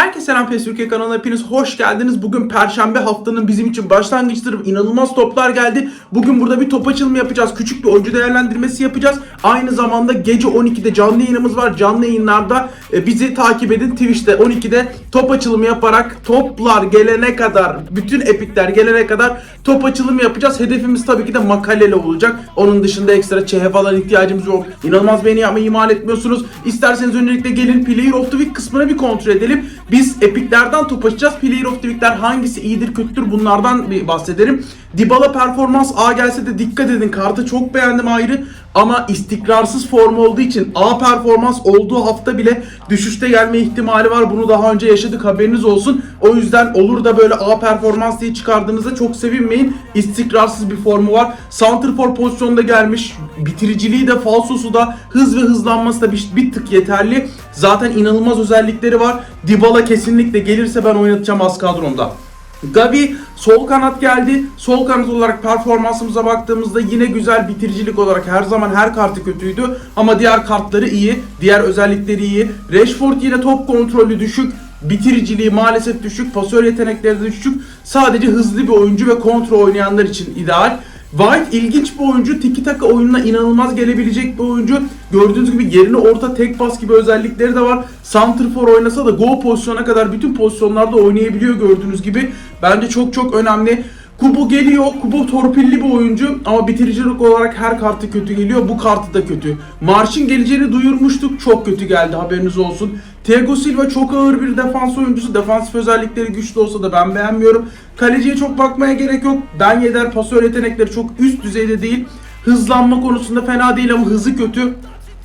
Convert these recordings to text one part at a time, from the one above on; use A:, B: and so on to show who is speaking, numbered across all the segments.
A: Herkese selam PES Türkiye kanalına hepiniz hoş geldiniz. Bugün Perşembe haftanın bizim için başlangıçtır. İnanılmaz toplar geldi. Bugün burada bir top açılımı yapacağız. Küçük bir oyuncu değerlendirmesi yapacağız. Aynı zamanda gece 12'de canlı yayınımız var. Canlı yayınlarda e, bizi takip edin. Twitch'te 12'de top açılımı yaparak toplar gelene kadar, bütün epikler gelene kadar top açılımı yapacağız. Hedefimiz tabii ki de makaleli olacak. Onun dışında ekstra çehe falan ihtiyacımız yok. İnanılmaz beğeni yapmayı ihmal etmiyorsunuz. İsterseniz öncelikle gelin Player of the Week kısmına bir kontrol edelim. Biz epiklerden top açacağız. Player of the Week'ler hangisi iyidir kötüdür bunlardan bir bahsederim. Dybala performans A gelse de dikkat edin kartı çok beğendim ayrı ama istikrarsız form olduğu için A performans olduğu hafta bile düşüşte gelme ihtimali var. Bunu daha önce yaşadık haberiniz olsun. O yüzden olur da böyle A performans diye çıkardığınızda çok sevinmeyin. İstikrarsız bir formu var. Santrfor pozisyonda gelmiş. Bitiriciliği de falsosu da hız ve hızlanması da bir, bir tık yeterli. Zaten inanılmaz özellikleri var. Dybala kesinlikle gelirse ben oynatacağım az kadromda. Gavi sol kanat geldi. Sol kanat olarak performansımıza baktığımızda yine güzel bitiricilik olarak her zaman her kartı kötüydü. Ama diğer kartları iyi. Diğer özellikleri iyi. Rashford yine top kontrolü düşük. Bitiriciliği maalesef düşük. Pasör yetenekleri de düşük. Sadece hızlı bir oyuncu ve kontrol oynayanlar için ideal. White ilginç bir oyuncu. Tiki taka oyununa inanılmaz gelebilecek bir oyuncu. Gördüğünüz gibi yerini orta tek pas gibi özellikleri de var. Santrfor oynasa da gol pozisyona kadar bütün pozisyonlarda oynayabiliyor gördüğünüz gibi. Bence çok çok önemli. Kubu geliyor. Kubu torpilli bir oyuncu ama bitiricilik olarak her kartı kötü geliyor. Bu kartı da kötü. Marş'ın geleceğini duyurmuştuk. Çok kötü geldi haberiniz olsun. Thiago Silva çok ağır bir defans oyuncusu. Defansif özellikleri güçlü olsa da ben beğenmiyorum. Kaleciye çok bakmaya gerek yok. Ben Yedder pasör yetenekleri çok üst düzeyde değil. Hızlanma konusunda fena değil ama hızı kötü.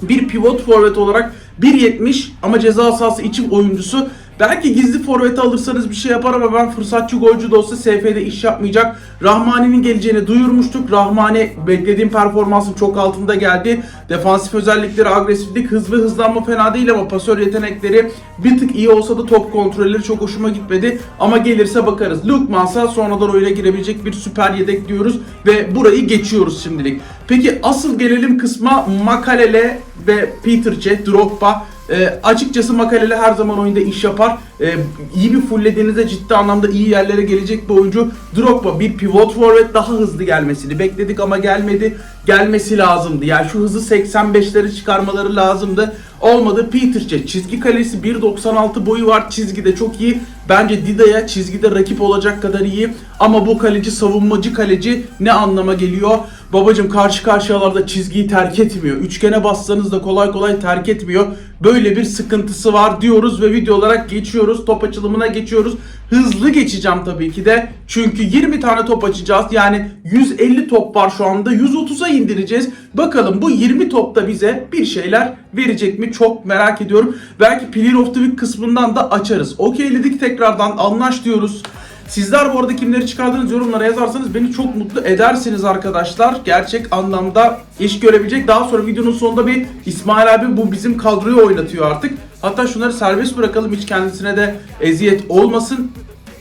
A: Bir pivot forvet olarak 1.70 ama ceza sahası için oyuncusu. Belki gizli forveti alırsanız bir şey yapar ama ben fırsatçı golcü de olsa SF'de iş yapmayacak. Rahmani'nin geleceğini duyurmuştuk. Rahmani beklediğim performansın çok altında geldi. Defansif özellikleri, agresiflik, hız ve hızlanma fena değil ama pasör yetenekleri bir tık iyi olsa da top kontrolleri çok hoşuma gitmedi. Ama gelirse bakarız. Lukmansa sonradan oyuna girebilecek bir süper yedek diyoruz ve burayı geçiyoruz şimdilik. Peki asıl gelelim kısma Makalele ve Peter Cech, Drogba. E, açıkçası Makalele her zaman oyunda iş yapar. E, iyi bir fulllediğinizde ciddi anlamda iyi yerlere gelecek bir oyuncu. Drogba bir pivot forvet daha hızlı gelmesini bekledik ama gelmedi. Gelmesi lazımdı. Yani şu hızı 85'lere çıkarmaları lazımdı. Olmadı. Peter Cech çizgi kalesi 1.96 boyu var. Çizgide çok iyi. Bence Dida'ya çizgide rakip olacak kadar iyi. Ama bu kaleci savunmacı kaleci ne anlama geliyor? Babacım karşı karşıyalarda çizgiyi terk etmiyor. Üçgene bassanız da kolay kolay terk etmiyor. Böyle bir sıkıntısı var diyoruz ve video olarak geçiyoruz. Top açılımına geçiyoruz. Hızlı geçeceğim tabii ki de. Çünkü 20 tane top açacağız. Yani 150 top var şu anda. 130'a indireceğiz. Bakalım bu 20 topta bize bir şeyler verecek mi? Çok merak ediyorum. Belki Player of the Week kısmından da açarız. Okeyledik tekrardan anlaş diyoruz. Sizler bu arada kimleri çıkardınız yorumlara yazarsanız beni çok mutlu edersiniz arkadaşlar. Gerçek anlamda iş görebilecek. Daha sonra videonun sonunda bir İsmail abi bu bizim kadroyu oynatıyor artık. Hatta şunları serbest bırakalım hiç kendisine de eziyet olmasın.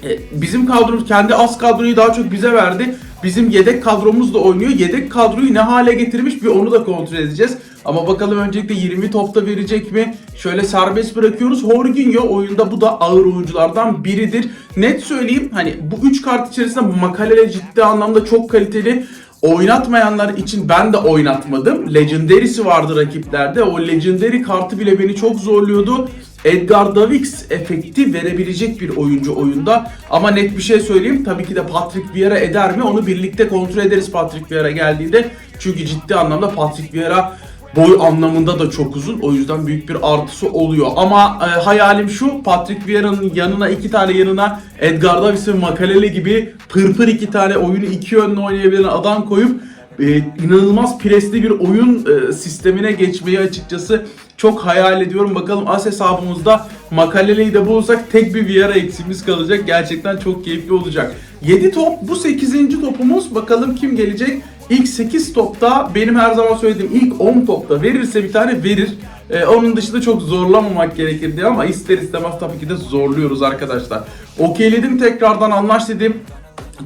A: E, Bizim kadromuz kendi az kadroyu daha çok bize verdi. Bizim yedek kadromuz da oynuyor. Yedek kadroyu ne hale getirmiş bir onu da kontrol edeceğiz. Ama bakalım öncelikle 20 topta verecek mi? Şöyle serbest bırakıyoruz. Jorginho oyunda bu da ağır oyunculardan biridir. Net söyleyeyim hani bu 3 kart içerisinde Makalele ciddi anlamda çok kaliteli. Oynatmayanlar için ben de oynatmadım. Legendary'si vardı rakiplerde. O Legendary kartı bile beni çok zorluyordu. Edgar Davids efekti verebilecek bir oyuncu oyunda. Ama net bir şey söyleyeyim. Tabii ki de Patrick Vieira eder mi? Onu birlikte kontrol ederiz Patrick Vieira geldiğinde. Çünkü ciddi anlamda Patrick Vieira boy anlamında da çok uzun. O yüzden büyük bir artısı oluyor. Ama e, hayalim şu. Patrick Vieira'nın yanına iki tane yanına Edgar Davids ve Makalele gibi pırpır iki tane oyunu iki yönlü oynayabilen adam koyup e, inanılmaz presli bir oyun e, sistemine geçmeyi açıkçası çok hayal ediyorum. Bakalım as hesabımızda Makalele'yi de bulursak tek bir Vieira eksimiz kalacak. Gerçekten çok keyifli olacak. 7 top bu 8. topumuz. Bakalım kim gelecek? İlk 8 topta benim her zaman söylediğim ilk 10 topta verirse bir tane verir. Ee, onun dışında çok zorlamamak gerekir diye ama ister istemez tabii ki de zorluyoruz arkadaşlar. Okeyledim tekrardan anlaş dedim.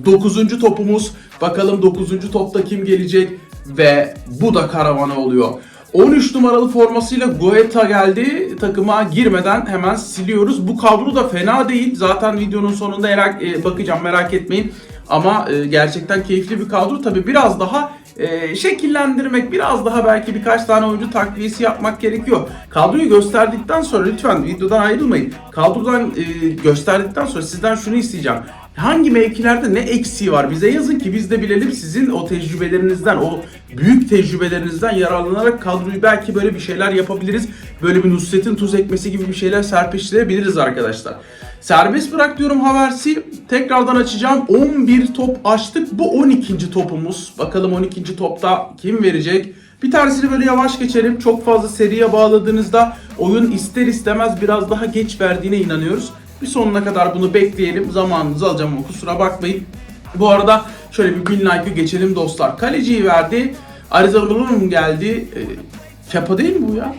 A: 9. topumuz. Bakalım 9. topta kim gelecek? Ve bu da karavana oluyor. 13 numaralı formasıyla Goeta geldi. Takıma girmeden hemen siliyoruz. Bu kadro da fena değil. Zaten videonun sonunda merak, e, bakacağım merak etmeyin. Ama e, gerçekten keyifli bir kadro. Tabi biraz daha e, şekillendirmek, biraz daha belki birkaç tane oyuncu takviyesi yapmak gerekiyor. Kadroyu gösterdikten sonra lütfen videodan ayrılmayın. Kadrodan e, gösterdikten sonra sizden şunu isteyeceğim. Hangi mevkilerde ne eksiği var bize yazın ki biz de bilelim sizin o tecrübelerinizden, o büyük tecrübelerinizden yararlanarak kadroyu belki böyle bir şeyler yapabiliriz. Böyle bir Nusret'in tuz ekmesi gibi bir şeyler serpiştirebiliriz arkadaşlar. Serbest bırak diyorum Havers'i. Tekrardan açacağım. 11 top açtık. Bu 12. topumuz. Bakalım 12. topta kim verecek? Bir tanesini böyle yavaş geçelim. Çok fazla seriye bağladığınızda oyun ister istemez biraz daha geç verdiğine inanıyoruz. Bir sonuna kadar bunu bekleyelim. Zamanınızı alacağım ama kusura bakmayın. Bu arada şöyle bir bin like'ı geçelim dostlar. Kaleciyi verdi. Arizona geldi. E, Kepa değil mi bu ya?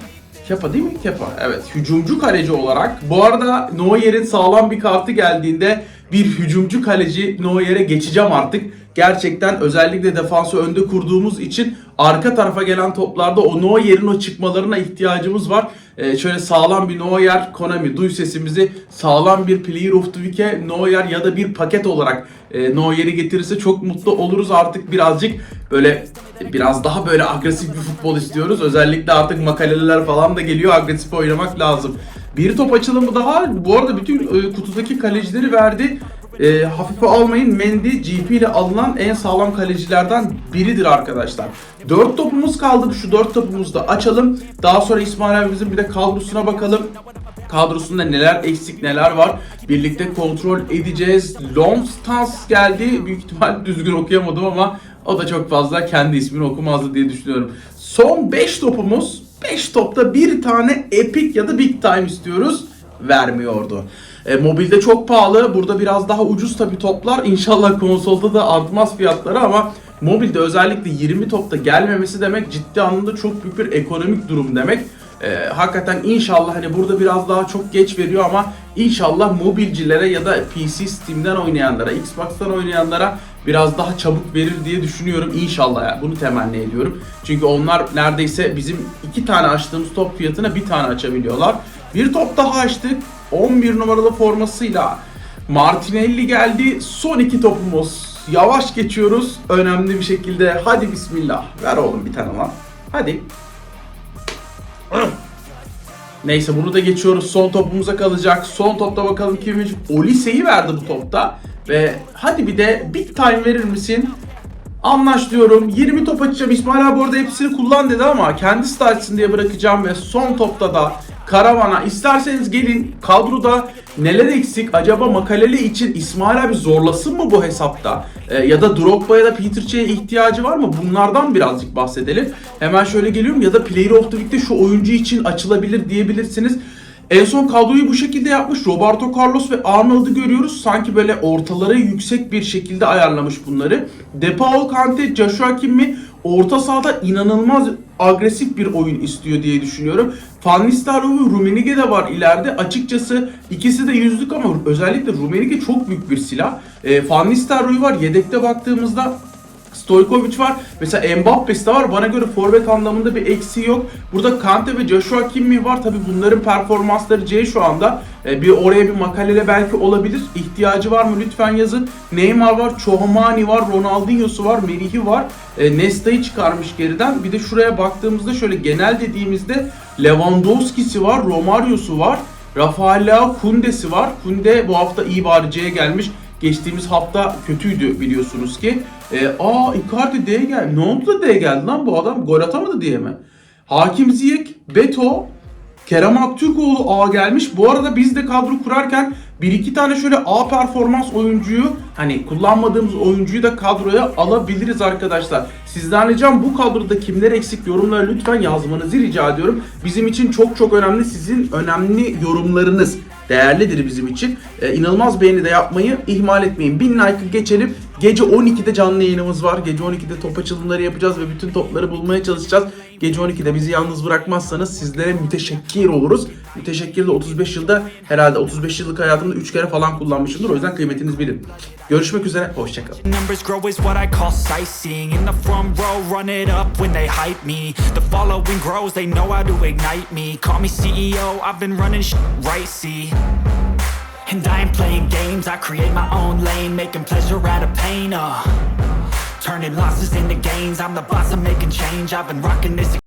A: Kepa değil mi? Kepa. Evet. Hücumcu kaleci olarak. Bu arada Neuer'in sağlam bir kartı geldiğinde bir hücumcu kaleci Neuer'e geçeceğim artık. Gerçekten özellikle defansı önde kurduğumuz için arka tarafa gelen toplarda o Neuer'in o çıkmalarına ihtiyacımız var. Ee, şöyle sağlam bir Neuer, Konami duy sesimizi sağlam bir Player of the Week'e Neuer ya da bir paket olarak e, Neuer'i getirirse çok mutlu oluruz artık birazcık böyle biraz daha böyle agresif bir futbol istiyoruz. Özellikle artık makaleler falan da geliyor agresif oynamak lazım. Bir top açılımı daha. Bu arada bütün e, kutudaki kalecileri verdi. E, hafife almayın. Mendy GP ile alınan en sağlam kalecilerden biridir arkadaşlar. 4 topumuz kaldı. Şu 4 topumuzu da açalım. Daha sonra İsmail abimizin bir de kadrosuna bakalım kadrosunda neler eksik neler var birlikte kontrol edeceğiz. Longstans geldi. Büyük ihtimal düzgün okuyamadım ama o da çok fazla kendi ismini okumazdı diye düşünüyorum. Son 5 topumuz. 5 topta bir tane epic ya da big time istiyoruz. Vermiyordu. E, mobilde çok pahalı. Burada biraz daha ucuz tabi toplar. İnşallah konsolda da artmaz fiyatları ama mobilde özellikle 20 topta gelmemesi demek ciddi anlamda çok büyük bir ekonomik durum demek. Ee, hakikaten inşallah hani burada biraz daha çok geç veriyor ama inşallah mobilcilere ya da PC Steam'den oynayanlara, Xbox'tan oynayanlara biraz daha çabuk verir diye düşünüyorum. İnşallah yani bunu temenni ediyorum. Çünkü onlar neredeyse bizim iki tane açtığımız top fiyatına bir tane açabiliyorlar. Bir top daha açtık. 11 numaralı formasıyla Martinelli geldi. Son iki topumuz. Yavaş geçiyoruz. Önemli bir şekilde. Hadi bismillah. Ver oğlum bir tane lan. Hadi. Neyse bunu da geçiyoruz. Son topumuza kalacak. Son topta bakalım kimmiş. Olise'yi verdi bu topta. Ve hadi bir de big time verir misin? Anlaş diyorum. 20 top açacağım. İsmail abi orada hepsini kullan dedi ama kendisi de diye bırakacağım ve son topta da karavana isterseniz gelin kadroda neler eksik acaba makaleli için İsmail abi zorlasın mı bu hesapta Ee, ya da Drogba ya da Peter Çe'ye ihtiyacı var mı bunlardan birazcık bahsedelim hemen şöyle geliyorum ya da Player of the Week'te şu oyuncu için açılabilir diyebilirsiniz en son kadroyu bu şekilde yapmış. Roberto Carlos ve Arnold'u görüyoruz. Sanki böyle ortaları yüksek bir şekilde ayarlamış bunları. DePaul, Kante, Joshua Kimm'i orta sahada inanılmaz agresif bir oyun istiyor diye düşünüyorum. Ve Rummenigge de var ileride. Açıkçası ikisi de yüzlük ama özellikle Rummenigge çok büyük bir silah. E, Van Nistelrooy var. Yedekte baktığımızda Stojkovic var. Mesela Mbappe'si de var. Bana göre forvet anlamında bir eksiği yok. Burada Kante ve Joshua Kimmich var. Tabi bunların performansları C şu anda. E, bir oraya bir makalele belki olabilir. İhtiyacı var mı lütfen yazın. Neymar var, Chouamani var, Ronaldinho'su var, Merih'i var. E, Nesta'yı çıkarmış geriden. Bir de şuraya baktığımızda şöyle genel dediğimizde Lewandowski'si var, Romario'su var. Rafael Leao Kunde'si var. Kunde bu hafta iyi bari C'ye gelmiş. Geçtiğimiz hafta kötüydü biliyorsunuz ki. E, aa Icardi D'ye geldi. Ne oldu da D'ye geldi lan bu adam? Gol atamadı diye mi? Hakim Ziyech, Beto, Kerem Aktürkoğlu A gelmiş. Bu arada biz de kadro kurarken bir iki tane şöyle A performans oyuncuyu hani kullanmadığımız oyuncuyu da kadroya alabiliriz arkadaşlar. Sizden ricam bu kadroda kimler eksik yorumlara lütfen yazmanızı rica ediyorum. Bizim için çok çok önemli sizin önemli yorumlarınız değerlidir bizim için. Ee, inanılmaz beğeni de yapmayı ihmal etmeyin. 1000 like'ı geçelim. Gece 12'de canlı yayınımız var. Gece 12'de top açılımları yapacağız ve bütün topları bulmaya çalışacağız. Gece 12'de bizi yalnız bırakmazsanız sizlere müteşekkir oluruz. Müteşekkir de 35 yılda herhalde 35 yıllık hayatımda 3 kere falan kullanmışımdır. O yüzden kıymetiniz bilin. Görüşmek üzere. Hoşçakalın.
B: See And I ain't playing games, I create my own lane Making pleasure out of pain, uh Turning losses into gains, I'm the boss, I'm making change. I've been rocking this